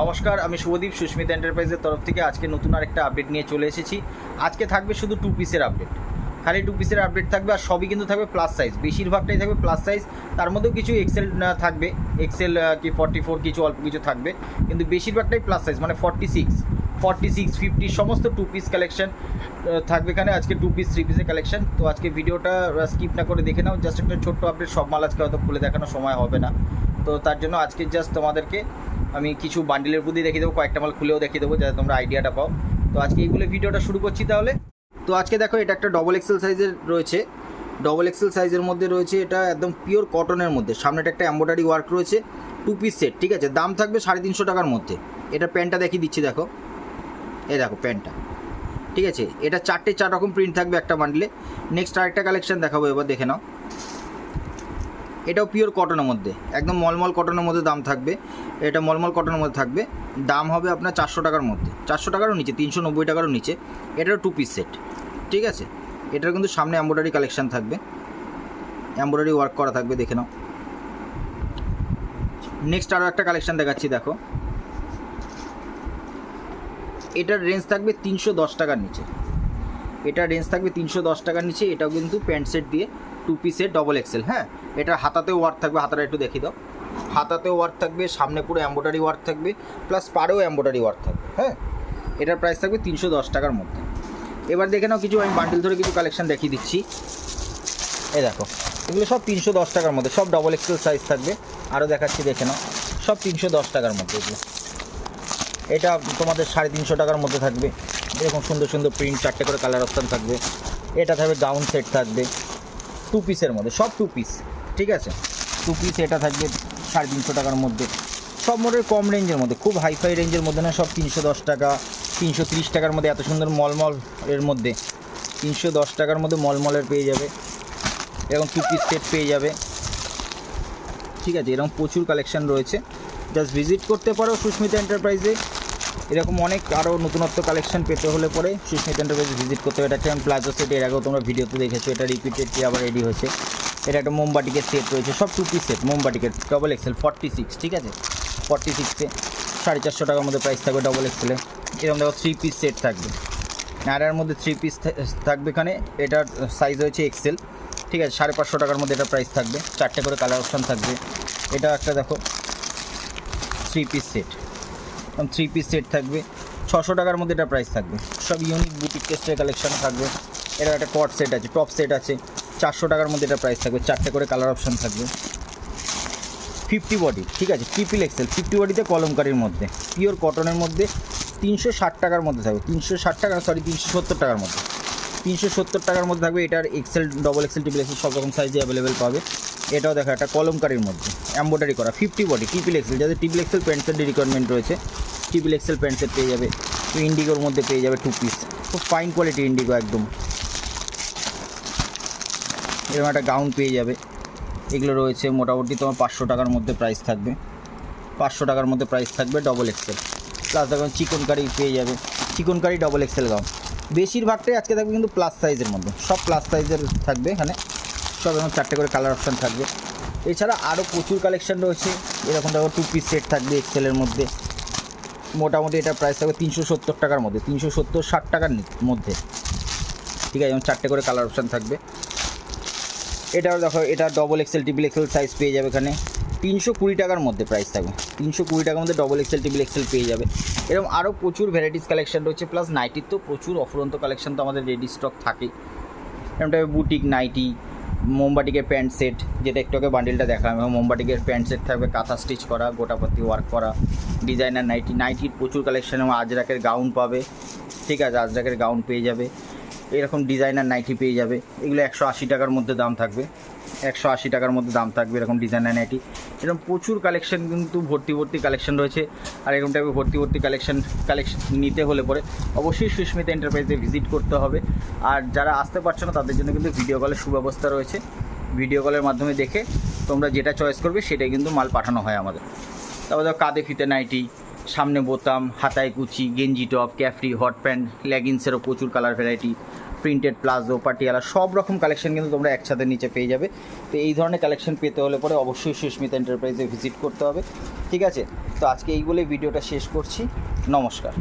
নমস্কার, আমি শুভদীপ সুস্মিতা এন্টারপ্রাইজের তরফ থেকে আজকে নতুন আরেকটা আপডেট নিয়ে চলে এসেছি। আজকে থাকবে শুধু টু পিসের আপডেট খালি টু পিসের আপডেট থাকবে আর সবই কিন্তু থাকবে প্লাস সাইজ বেশিরভাগটাই থাকবে প্লাস সাইজ তার মধ্যেও কিছু এক্সেল থাকবে। এক্সেল কি ফর্টি ফোর কিছু অল্প কিছু থাকবে। কিন্তু বেশিরভাগটাই প্লাস সাইজ মানে forty six forty six fifty সমস্ত টু পিস কালেকশন থাকবে এখানে আজকে টু পিস থ্রি পিসের কালেকশন তো আজকে ভিডিওটা স্কিপ না করে দেখে নাও। জাস্ট একটা ছোট্ট আপডেট সব মাল আজকে হয়তো খুলে দেখানো সময় হবে না। তো তার জন্য আজকে জাস্ট তোমাদেরকে আমি কিছু বান্ডিলের প্রতি দেখিয়ে দেবো, কয়েকটা মাল খুলেও দেখিয়ে দেবো, যাতে তোমরা আইডিয়াটা পাও। তো আজকে এইগুলো ভিডিওটা শুরু করছি তাহলে। তো আজকে দেখো, এটা একটা ডবল এক্সেল সাইজের রয়েছে। ডবল এক্সেল সাইজের মধ্যে রয়েছে এটা একদম পিওর কটনের মধ্যে। সামনেটা একটা এম্ব্রয়ডারি ওয়ার্ক রয়েছে টু পিস সেট ঠিক আছে? দাম থাকবে সাড়ে তিনশো টাকার মধ্যে। এটা প্যান্টটা দেখিয়ে দিচ্ছি, দেখো। এই দেখো, প্যান্টটা। ঠিক আছে? এটা চারটে চার রকম প্রিন্ট থাকবে একটা বান্ডলে নেক্সট আরেকটা কালেকশন দেখাবো, এবার দেখে নাও। এটাও পিওর কটনের মধ্যে। একদম মলমল কটনের মধ্যে দাম থাকবে। এটা মলমল কটনের মধ্যে থাকবে। দাম হবে আপনার চারশো টাকার মধ্যে। চারশো টাকারও নিচে, তিনশো নব্বই টাকারও নিচে। এটারও টু পিস সেট ঠিক আছে? এটার কিন্তু সামনে এম্ব্রয়ডারি কালেকশান থাকবে। এম্ব্রয়ডারি ওয়ার্ক করা থাকবে, দেখে নাও। নেক্সট আরও একটা কালেকশান দেখাচ্ছি, দেখো। এটার রেঞ্জ থাকবে তিনশো দশ টাকার নিচে। এটা রেঞ্জ থাকবে তিনশো দশ টাকার নিচে। এটাও কিন্তু প্যান্ট সেট দিয়ে টু পিসের ডবল এক্সেল হ্যাঁ? এটা হাতাতেও ওয়ার্ক থাকবে, হাতাটা একটু দেখিয়ে দাও। হাতাতেও ওয়ার্ক থাকবে, সামনে পুরো এম্ব্রয়ডারি ওয়ার্ক থাকবে প্লাস পাড়েও এম্ব্রয়ডারি ওয়ার্ক থাকবে হ্যাঁ? এটার প্রাইস থাকবে তিনশো দশ টাকার মধ্যে। এবার দেখে নাও কিছু, আমি বান্ডিল ধরে কিছু কালেকশন দেখিয়ে দিচ্ছি। এই দেখো, এগুলো সব তিনশো দশ টাকার মধ্যে, সব ডবল এক্সেল সাইজ থাকবে। আরও দেখাচ্ছি, দেখে নাও। সব তিনশো দশ টাকার মধ্যে এগুলো। এটা তোমাদের সাড়ে তিনশো টাকার মধ্যে থাকবে। এরকম সুন্দর সুন্দর প্রিন্ট চারটে করে কালার অপশান থাকবে। এটা থাকবে গাউন সেট থাকবে। টু পিসের মধ্যে, সব টু পিস ঠিক আছে? টু পিস এটা থাকবে সাড়ে তিনশো টাকার মধ্যে। সব মোটে কম রেঞ্জের মধ্যে, খুব হাইফাই রেঞ্জের মধ্যে না, সব তিনশো দশ টাকা, তিনশো তিরিশ টাকার মধ্যে এত সুন্দর মলমল এর মধ্যে। তিনশো দশ টাকার মধ্যে মলমলের পেয়ে যাবে। এরকম টু পিস সেট পেয়ে যাবে। ঠিক আছে, এরকম প্রচুর কালেকশান রয়েছে। জাস্ট ভিজিট করতে পারো সুস্মিতা এন্টারপ্রাইজে এরকম অনেক আরও নতুনত্ব কালেকশন পেতে হলে পরে সুস্মিতা এন্টারপ্রাইজে ভিজিট করতে হবে। এটা একটা প্লাজো সেট এর আগেও তোমরা ভিডিওতে দেখেছ। এটা রিপিটেডলি আবার রেডি হয়েছে। এটা একটা মোমবাটিকের সেট রয়েছে। সব টু পিস সেট মোমবাটিকের ডবল এক্সেল ফর্টি সিক্স ঠিক আছে? ফর্টি সিক্সে সাড়ে চারশো টাকার মধ্যে প্রাইস থাকবে ডবল এক্সেলে এরকম দেখো থ্রি পিস সেট থাকবে। আর এর মধ্যে থ্রি পিস থাকবে এখানে। এটার সাইজ হয়েছে এক্সেল ঠিক আছে? সাড়ে পাঁচশো টাকার মধ্যে এটা প্রাইস থাকবে। চারটে করে কালার অপশান থাকবে। এটা একটা দেখো three piece set three piece set থাকবে। ছশো টাকার মধ্যে এটা প্রাইস থাকবে। সব ইউনিক বুটিক টেস্টের কালেকশন থাকবে। এটা একটা কট সেট আছে টপ সেট আছে। চারশো টাকার মধ্যে এটা প্রাইস থাকবে। চারটে করে কালার অপশান থাকবে। ফিফটি বডি ঠিক আছে? ট্রিপল এক্সেল ফিফটি বডিতে কলমকারির মধ্যে। পিওর কটনের মধ্যে তিনশো ষাট টাকার মধ্যে থাকবে। তিনশো ষাট টাকা সরি তিনশো সত্তর টাকার মধ্যে। তিনশো সত্তর টাকার মধ্যে থাকবে। এটার XL double XL triple XL সব রকম সাইজে অ্যাভেলেবেল পাবে। এটাও দেখো একটা কলমকারির মধ্যে। এম্ব্রয়ডারি করা ফিফটি বডি ট্রিপল এক্সেল যাদের ট্রিপল এক্সেল প্যান্ট সেটের রিকোয়ারমেন্ট রয়েছে ট্রিপল এক্সেল প্যান্ট পেয়ে যাবে। তো ইন্ডিগোর মধ্যে পেয়ে যাবে টু পিস খুব ফাইন কোয়ালিটি ইন্ডিগো একদম। এরকম একটা গাউন পেয়ে যাবে। এগুলো রয়েছে মোটামুটি তোমার পাঁচশো টাকার মধ্যে প্রাইস থাকবে। পাঁচশো টাকার মধ্যে প্রাইস থাকবে ডবল এক্সেল প্লাস দেখুন চিকন কারি পেয়ে যাবে। চিকন কারি ডবল এক্সেল গাউন বেশিরভাগটাই আজকে থাকবে কিন্তু প্লাস সাইজের মধ্যে। সব প্লাস সাইজের থাকবে এখানে। সব এরকম চারটে করে কালার অপশান থাকবে। এছাড়া আরও প্রচুর কালেকশন রয়েছে। এরকম দেখো টু পিস সেট থাকবে এক্সেলের মধ্যে। মোটামুটি এটা প্রাইস থাকবে তিনশো সত্তর টাকার মধ্যে, তিনশো সত্তর ষাট টাকার মধ্যে। ঠিক আছে যেমন চারটে করে কালার অপশান থাকবে। এটাও দেখো, এটা double XL triple XL size পেয়ে যাবে এখানে। তিনশো কুড়ি টাকার মধ্যে প্রাইস থাকবে। তিনশো কুড়ি টাকার মধ্যে ডবল এক্সেল ট্রিপল এক্সেল পেয়ে যাবে। এরকম আরও প্রচুর ভ্যারাইটিস কালেকশন রয়েছে প্লাস নাইটির তো প্রচুর অফুরন্ত কালেকশন তো আমাদের রেডি স্টক থাকে এরকম টাইপের বুটিক নাইটি মোমবাটিকের প্যান্ট সেট, যেটা একটু আগে বান্ডিলটা দেখালাম, এবং মোমবাটিকের প্যান্ট সেট থাকবে কাঁথা স্টিচ করা গোটাপত্তি ওয়ার্ক করা। ডিজাইনার নাইটি নাইটির প্রচুর কালেকশান এবং আজরাকের গাউন পাবে। ঠিক আছে আজরাকের গাউন পেয়ে যাবে। এরকম ডিজাইনার নাইটি পেয়ে যাবে। এগুলো একশো আশি টাকার মধ্যে দাম থাকবে। একশো আশি টাকার মধ্যে দাম থাকবে এরকম ডিজাইন ডিজাইনার নাইটি এরকম প্রচুর কালেকশন কিন্তু ভর্তি ভর্তি কালেকশন রয়েছে। আর এরকম টাইপের ভর্তি ভর্তি কালেকশন কালেকশন নিতে হলে পরে অবশ্যই সুস্মিতা এন্টারপ্রাইজে ভিজিট করতে হবে। আর যারা আসতে পারছ না, তাদের জন্য কিন্তু ভিডিও কলের সুব্যবস্থা রয়েছে। ভিডিও কলের মাধ্যমে দেখে তোমরা যেটা চয়েস করবে, সেটাই কিন্তু মাল পাঠানো হয় আমাদের। তারপর ধরো কাঁধে ফিতে নাইটি, সামনে বোতাম, হাতায় কুচি, গেঞ্জি টপ ক্যাফরি হট প্যান্ট লেগিংসেরও প্রচুর colour variety printed palazzo Patiala সব রকম কালেকশন কিন্তু তোমরা একসাথে নিচে পেয়ে যাবে। তো এই ধরনের কালেকশন পেতে হলে পরে অবশ্যই সুস্মিতা এন্টারপ্রাইজে ভিজিট করতে হবে। ঠিক আছে? তো আজকে এই বলে ভিডিওটা শেষ করছি। নমস্কার।